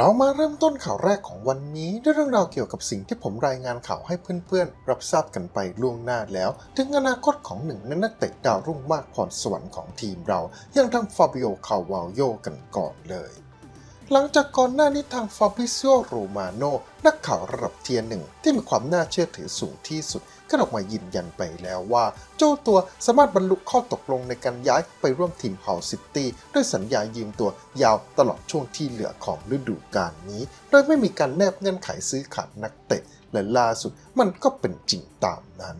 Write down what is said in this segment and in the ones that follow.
เรามาเริ่มต้นข่าวแรกของวันนี้ด้วยเรื่องราวเกี่ยวกับสิ่งที่ผมรายงานข่าวให้เพื่อนๆ รับทราบกันไปล่วงหน้าแล้ว ถึงอนาคตของหนึ่งในนักเตะดาวรุ่งมากพรสวรรค์ของทีมเรา อย่างทางฟาบิโอคาวาลโยกันก่อนเลย หลังจากก่อนหน้านี้ทางฟาบริซิโอโรมาโนนักข่าวระดับเทียร์หนึ่งที่มีความน่าเชื่อถือสูงที่สุด ก็ออกมายืนยันไปแล้วว่า เจ้าตัวสามารถบรรลุข้อตกลงในการย้ายไปร่วมทีมเฮาซิตี้ด้วยสัญญายืมตัวยาวตลอดช่วงที่เหลือของฤดูกาลนี้ โดยไม่มีการแนบเงื่อนไขซื้อขาดนักเตะและล่าสุดมันก็เป็นจริงตามนั้น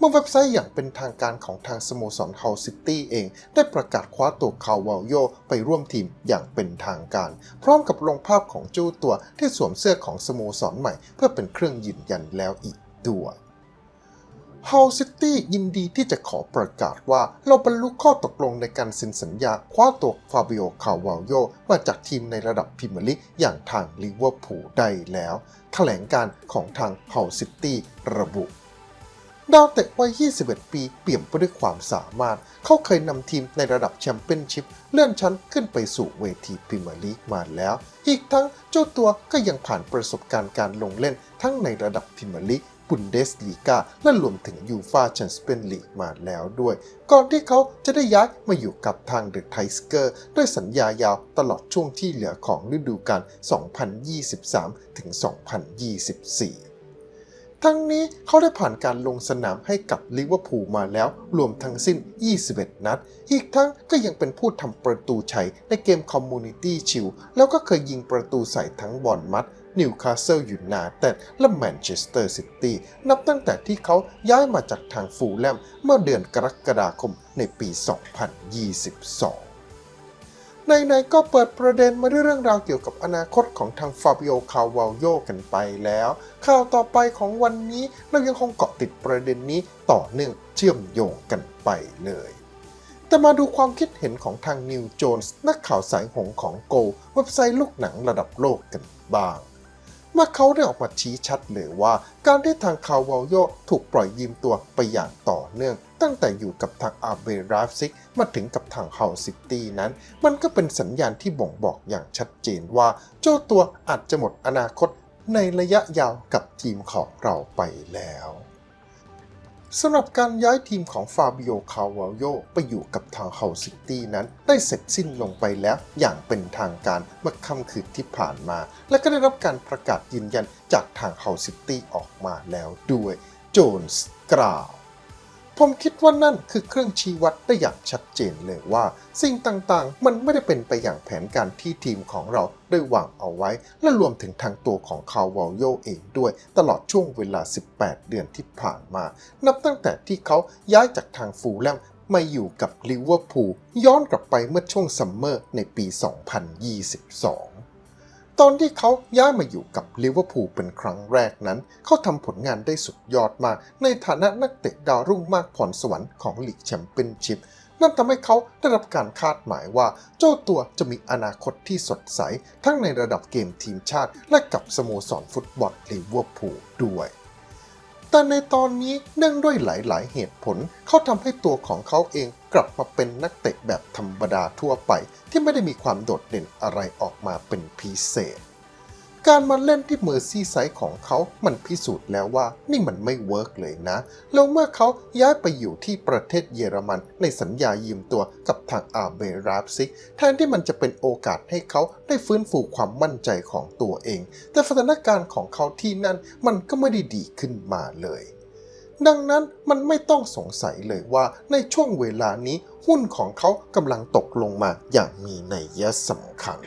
เมื่อเว็บไซต์อย่างเป็นทางการของทางสโมสรเฮาซิตี้เอง ได้ประกาศคว้าตัวคาวาลโยไปร่วมทีมอย่างเป็นทางการ พร้อมกับลงภาพของเจ้าตัวที่สวมเสื้อของสโมสรใหม่ เพื่อเป็นเครื่องยืนยันแล้วอีกด้วย เฮาซิตี้ยินดีที่จะขอประกาศว่า เราบรรลุข้อตกลงในการเซ็นสัญญาคว้าตัวฟาบิโอคาวาโยมาจากทีมในระดับพรีเมียร์ลีกอย่างทางลิเวอร์พูลได้แล้ว แถลงการของทางเฮาซิตี้ระบุดาวเตะวัย 21 ปีเปี่ยมไปด้วยความสามารถ เขาเคยนำทีมในระดับแชมเปี้ยนชิพเลื่อนชั้นขึ้นไปสู่เวทีพรีเมียร์ลีกมาแล้ว อีกทั้งเจ้าตัวก็ยังผ่านประสบการณ์การลงเล่นทั้งในระดับพรีเมียร์ลีก บุนเดสลีกาและรวมถึงยูฟาแชมเปี้ยนลีกมาแล้วด้วย ก่อนที่เขาจะได้ย้ายมาอยู่กับทางเดอะไทสเกอร์ด้วยสัญญายาวตลอดช่วงที่เหลือของฤดูกาล 2023 ถึง 2024ทั้งนี้เขาได้ผ่านการลงสนามให้กับลิเวอร์พูลมาแล้วรวมทั้งสิ้น 21 นัด อีกทั้งก็ยังเป็นผู้ทำประตูชัยในเกมคอมมูนิตี้ชิลแล้วก็เคยยิงประตูใส่ทั้งบอลมัด นิวคาสเซิลยูไนเต็ดและแมนเชสเตอร์ซิตี้นับตั้งแต่ที่เขาย้ายมาจากทางฟูลแลมเมื่อเดือนกรกฎาคมในปี 2022ในๆก็เปิดประเด็นมาด้วยเรื่องราวเกี่ยวกับอนาคตของทางฟาบิโอคาวาลโยกันไปแล้ว ข่าวต่อไปของวันนี้เรายังคงเกาะติดประเด็นนี้ต่อเนื่องเชื่อมโยงกันไปเลย แต่มาดูความคิดเห็นของทางนิวโจนส์นักข่าวสายหงของโก เว็บไซต์ลูกหนังระดับโลกกันบ้าง มื่อเขาได้ออกมาชี้ชัดเลยว่า การที่ทางคาวาลโยถูกปล่อยยืมตัวไปอย่างต่อเนื่อง ตั้งแต่อยู่กับทางอาเบราฟซิกมาถึงกับทางเฮาซิตี้นั้น มันก็เป็นสัญญาณที่บ่งบอกอย่างชัดเจนว่า เจ้าตัวอาจจะหมดอนาคตในระยะยาวกับทีมของเราไปแล้ว สำหรับการย้ายทีมของฟาบิโอ คาวาลโยไปอยู่กับทางเฮาซิตี้นั้น ได้เสร็จสิ้นลงไปแล้วอย่างเป็นทางการเมื่อค่ำคืนที่ผ่านมา และก็ได้รับการประกาศยืนยันจากทางเฮาซิตี้ออกมาแล้วด้วย โจนส์กล่าว ผมคิดว่านั่นคือเครื่องชี้วัดได้อย่างชัดเจนเลยว่า สิ่งต่างๆ มันไม่ได้เป็นไปอย่างแผนการที่ทีมของเราได้วางเอาไว้ และรวมถึงทางตัวของคาวาลโยเองด้วย ตลอดช่วงเวลา 18 เดือนที่ผ่านมา นับตั้งแต่ที่เขาย้ายจากทางฟูแลมมาอยู่กับลิเวอร์พูลย้อนกลับไปเมื่อช่วงซัมเมอร์ในปี 2022 ตอนที่เขาย้ายมาอยู่กับลิเวอร์พูลเป็นครั้งแรกนั้น เขาทำผลงานได้สุดยอดมาก ในฐานะนักเตะดาวรุ่งมากพรสวรรค์ของลีกแชมเปี้ยนชิพนั่นทำให้เขาได้รับการคาดหมายว่า เจ้าตัวจะมีอนาคตที่สดใส ทั้งในระดับเกมทีมชาติ และกับสโมสรฟุตบอลลิเวอร์พูลด้วย แต่ในตอนนี้เนื่องด้วยหลาย ๆ เหตุผล เขาทำให้ตัวของเขาเองกลับมาเป็นนักเตะแบบธรรมดาทั่วไป ที่ไม่ได้มีความโดดเด่นอะไรออกมาเป็นพิเศษ การมาเล่นที่เมอร์ซี่ไซด์ของเขา มันพิสูจน์แล้วว่านี่มันไม่เวิร์กเลยนะ แล้วเมื่อเขาย้ายไปอยู่ที่ประเทศเยอรมัน ในสัญญายืมตัวกับทางอาเบราบซิก แทนที่มันจะเป็นโอกาสให้เขาได้ฟื้นฟูความมั่นใจของตัวเอง แต่สถานการณ์ของเขาที่นั่นมันก็ไม่ได้ดีขึ้นมาเลย ดังนั้นมันไม่ต้องสงสัยเลยว่าในช่วงเวลานี้หุ้นของเขากำลังตกลงมาอย่างมีนัยสำคัญ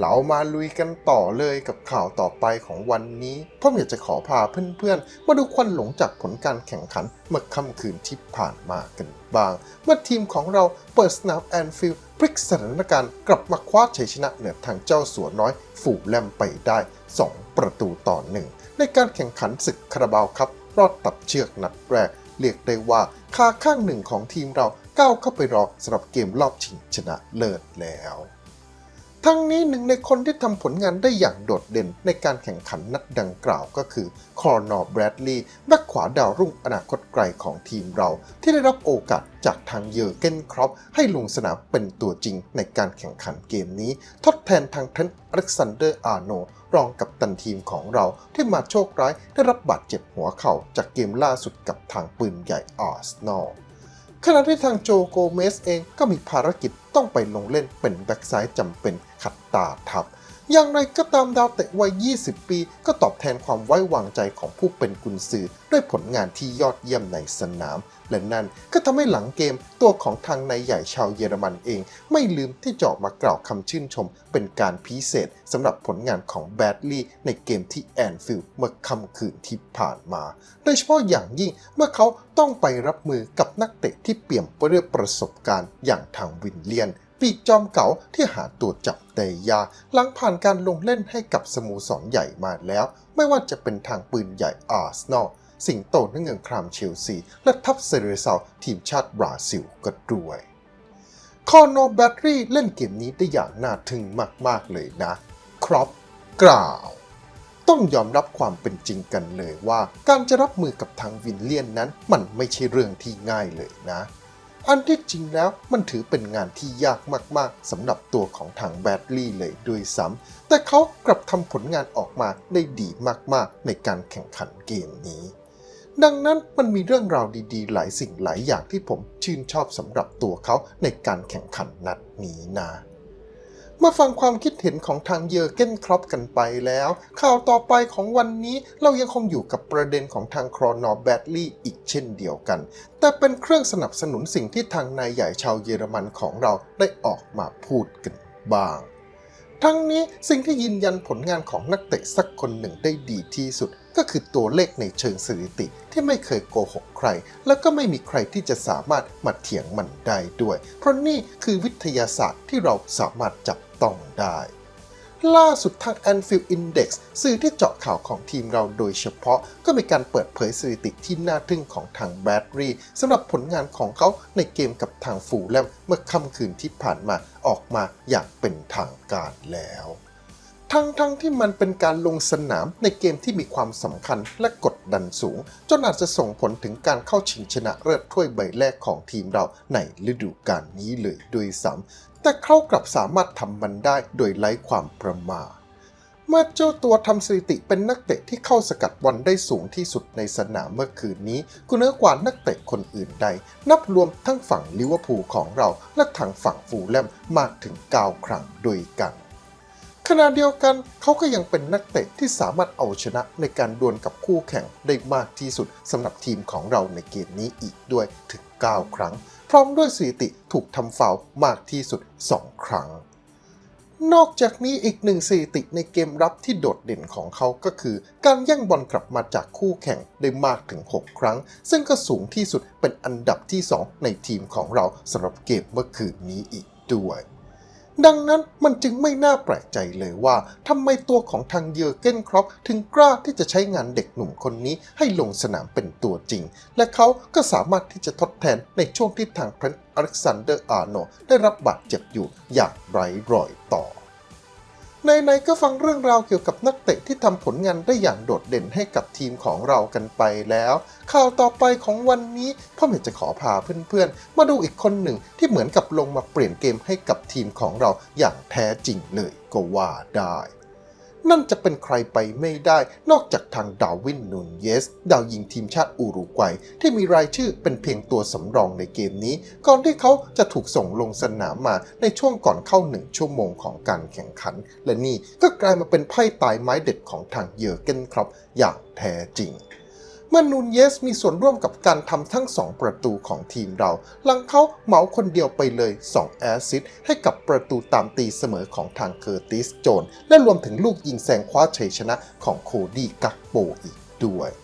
เรามาลุยกันต่อเลยกับข่าวต่อไปของวันนี้ผมอยากจะขอพาเพื่อนๆ มาดูควันหลงจากผลการแข่งขันเมื่อค่ำคืนที่ผ่านมากันบ้าง เมื่อทีมของเราเปิดสนามแอนฟิลด์พลิกสถานการณ์กลับมาคว้าชัยชนะเหนือทางเจ้าสัวน้อยฝูแลมไปได้ 2 ประตูต่อหนึ่งในการแข่งขันศึกคาราบาวครับ รอดตัดเชือกนัดแรก เรียกได้ว่าคาข้างหนึ่งของทีมเราก้าวเข้าไปรอสำหรับเกมรอบชิงชนะเลิศแล้ว ทั้งนี้หนึ่งในคนที่ทำผลงานได้อย่างโดดเด่นในการแข่งขันนัดดังกล่าวก็คือคอร์นอร์แบรดลีย์แบ็คขวาดาวรุ่งอนาคตไกลของทีมเรา ที่ได้รับโอกาสจากทางเยอร์เกนครอปให้ลงสนามเป็นตัวจริงในการแข่งขันเกมนี้ ทดแทนทางเทนอเล็กซานเดอร์อาร์โนรองกับตันทีมของเราที่มาโชคร้ายได้รับบาดเจ็บหัวเข่าจากเกมล่าสุดกับทางปืนใหญ่อาร์เซนอล ขณะที่ทางโจโกเมสเองก็มีภารกิจต้องไปลงเล่นเป็นแบ็กซ้ายจำเป็นขัดตาทับ อย่างไรก็ตามดาวเตะวัย 20 ปี ก็ตอบแทนความไว้วางใจของผู้เป็นกุนซือด้วยผลงานที่ยอดเยี่ยมในสนาม และนั่นก็ทำให้หลังเกมตัวของทางนายใหญ่ชาวเยอรมันเอง ไม่ลืมที่จะออกมากล่าวคำชื่นชม เป็นการพิเศษสำหรับผลงานของแบดลีย์ในเกมที่แอนฟิลด์เมื่อค่ำคืนที่ผ่านมา โดยเฉพาะอย่างยิ่งเมื่อเขาต้องไปรับมือกับนักเตะที่เปี่ยมไปด้วยประสบการณ์อย่างทางวินเลียน ปีกจอมเก๋าที่หาตัวจับได้ยากหลังผ่านการลงเล่นให้กับสโมสรใหญ่มาแล้ว ไม่ว่าจะเป็นทางปืนใหญ่อาร์เซนอลสิงโตนักเงินครามเชลซี และทัพเซเรซาทีมชาติบราซิลก็ด้วยคอนโนแบตรีเล่นเกมนี้ได้อย่างน่าทึ่งมาก ๆ เลยนะ ครอปกล่าว ต้องยอมรับความเป็นจริงกันเลยว่า การจะรับมือกับทางวินเลียนนั้นมันไม่ใช่เรื่องที่ง่ายเลยนะ อันที่จริงแล้วมันถือเป็นงานที่ยากมากๆสำหรับตัวของทางแบดลี่เลยด้วยซ้ำแต่เขากลับทำผลงานออกมาได้ดีมากๆ ในการแข่งขันเกมนี้ ดังนั้นมันมีเรื่องราวดีๆ หลายสิ่งหลายอย่างที่ผมชื่นชอบสำหรับตัวเขาในการแข่งขันนัดนี้นะ มาฟังความคิดเห็นของทางเยอร์เกนครอปกันไปแล้ว ข่าวต่อไปของวันนี้เรายังคงอยู่กับประเด็นของทางครอนอแบดลี่อีกเช่นเดียวกัน แต่เป็นเครื่องสนับสนุนสิ่งที่ทางนายใหญ่ชาวเยอรมันของเราได้ออกมาพูดกันบ้าง ทั้งนี้สิ่งที่ยืนยันผลงานของนักเตะสักคนหนึ่งได้ดีที่สุด ก็คือตัวเลขในเชิงสถิติที่ไม่เคยโกหกใคร แล้วก็ไม่มีใครที่จะสามารถมาเถียงมันได้ด้วย เพราะนี่คือวิทยาศาสตร์ที่เราสามารถจับต้องได้ล่าสุดทาง Anfield Index สื่อที่เจาะข่าวของทีมเราโดยเฉพาะ ก็มีการเปิดเผยสถิติที่น่าทึ่งของทางแบดรีสำหรับผลงานของเขาในเกมกับทางฟูลแลมเมื่อค่ำคืนที่ผ่านมาออกมาอย่างเป็นทางการแล้ว ทั้งทั้งที่มันเป็นการลงสนามในเกมที่มีความสำคัญและกดดันสูง จนอาจจะส่งผลถึงการเข้าชิงชนะเลิศถ้วยใบแรกของทีมเราในฤดูกาลนี้เลยด้วยซ้ำแต่เขากลับสามารถทำมันได้โดยไร้ความประมาทเมื่อเจ้าตัวทำสถิติเป็นนักเตะที่เข้าสกัดบอลได้สูงที่สุดในสนามเมื่อคืนนี้กูเหนือกว่านักเตะคนอื่นใด นับรวมทั้งฝั่งลิเวอร์พูลของเราและทางฝั่งฟูลแลมมากถึง 9 ครั้งด้วยกัน ขณะเดียวกันเขาก็ยังเป็นนักเตะที่สามารถเอาชนะในการดวลกับคู่แข่งได้มากที่สุดสำหรับทีมของเราในเกมนี้อีกด้วยถึง 9 ครั้ง พร้อมด้วยสถิติถูกทำฟาวมากที่สุด 2 ครั้ง นอกจากนี้อีกหนึ่งสถิติในเกมรับที่โดดเด่นของเขาก็คือ การแย่งบอลกลับมาจากคู่แข่งได้มากถึง 6 ครั้ง ซึ่งก็สูงที่สุดเป็นอันดับที่ 2 ในทีมของเราสำหรับเกมเมื่อคืนนี้อีกด้วย ดังนั้นมันจึงไม่น่าแปลกใจเลยว่าทำไมตัวของทางเยอร์เกนครอปถึงกล้าที่จะใช้งานเด็กหนุ่มคนนี้ให้ลงสนามเป็นตัวจริง และเขาก็สามารถที่จะทดแทนในช่วงที่ทางเพรนต์อเล็กซานเดอร์อาร์โนได้รับบาดเจ็บอยู่อย่างไร้รอยต่อ ในๆก็ฟังเรื่องราวเกี่ยวกับนักเตะที่ทำผลงานได้อย่างโดดเด่นให้กับทีมของเรากันไปแล้ว ข่าวต่อไปของวันนี้พ่อเมจะขอพาเพื่อนๆ มาดูอีกคนหนึ่งที่เหมือนกับลงมาเปลี่ยนเกมให้กับทีมของเราอย่างแท้จริงเลยก็ว่าได้ นั่นจะเป็นใครไปไม่ได้นอกจากทางดาวินนูนเยส ดาวยิงทีมชาติอุรุกวัย ที่มีรายชื่อเป็นเพียงตัวสำรองในเกมนี้ ก่อนที่เขาจะถูกส่งลงสนามมาในช่วงก่อนเข้าหนึ่งชั่วโมงของการแข่งขัน และนี่ก็กลายมาเป็นไพ่ตายไม้เด็ดของทางเยอร์เกนครับอย่างแท้จริง มื่อนูนเยสมีส่วนร่วมกับการทำทั้ง 2 ประตูของทีมเรา หลังเขาเหมาคนเดียวไปเลย 2 แอสซิสให้กับประตูตามตีเสมอของทางเคอร์ติสโจน และรวมถึงลูกยิงแซงคว้าชัยชนะของโคดี้กักโปอีกด้วย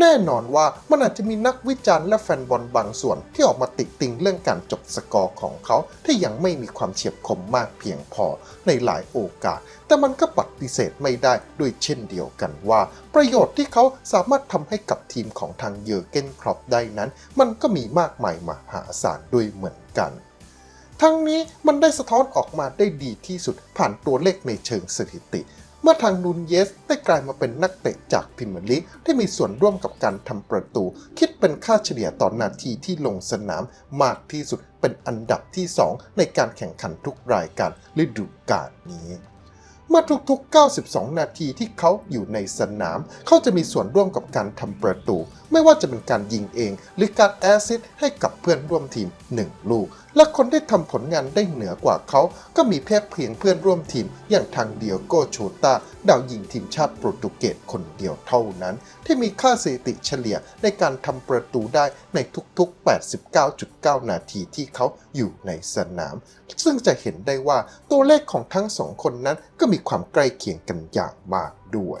แน่นอนว่ามันอาจจะมีนักวิจารณ์และแฟนบอลบางส่วน ที่ออกมาติติงเรื่องการจบสกอร์ของเขาที่ยังไม่มีความเฉียบคมมากเพียงพอในหลายโอกาส แต่มันก็ปฏิเสธไม่ได้ด้วยเช่นเดียวกันว่า ประโยชน์ที่เขาสามารถทำให้กับทีมของทางเยอร์เกนครอปได้นั้น มันก็มีมากมายมหาศาลด้วยเหมือนกันทั้งนี้มันได้สะท้อนออกมาได้ดีที่สุดผ่านตัวเลขในเชิงสถิติ มื่อทางนูนเยสได้กลายมาเป็นนักเตะจากพรีเมียร์ลีกที่มีส่วนร่วมกับการทำประตู คิดเป็นค่าเฉลี่ยต่อนนาทีที่ลงสนามมากที่สุดเป็นอันดับที่ 2 ในการแข่งขันทุกรายการฤดูกาลนี้เมื่อทุกๆ 92 นาทีที่เขาอยู่ในสนาม เขาจะมีส่วนร่วมกับการทำประตู ไม่ว่าจะเป็นการยิงเอง หรือการแอสซิสต์ให้กับเพื่อนร่วมทีม 1 ลูก และคนที่ทำผลงานได้เหนือกว่าเขาก็มีแค่เพียงเพื่อนร่วมทีม อย่างทางเดียโกโชตาดาวยิงทีมชาติโปรตุเกสคนเดียวเท่านั้น ที่มีค่าสถิติเฉลี่ยในการทำประตูได้ในทุกๆ 89.9 นาทีที่เขาอยู่ในสนาม ซึ่งจะเห็นได้ว่าตัวเลขของทั้งสองคนนั้นก็มีความใกล้เคียงกันอย่างมากด้วย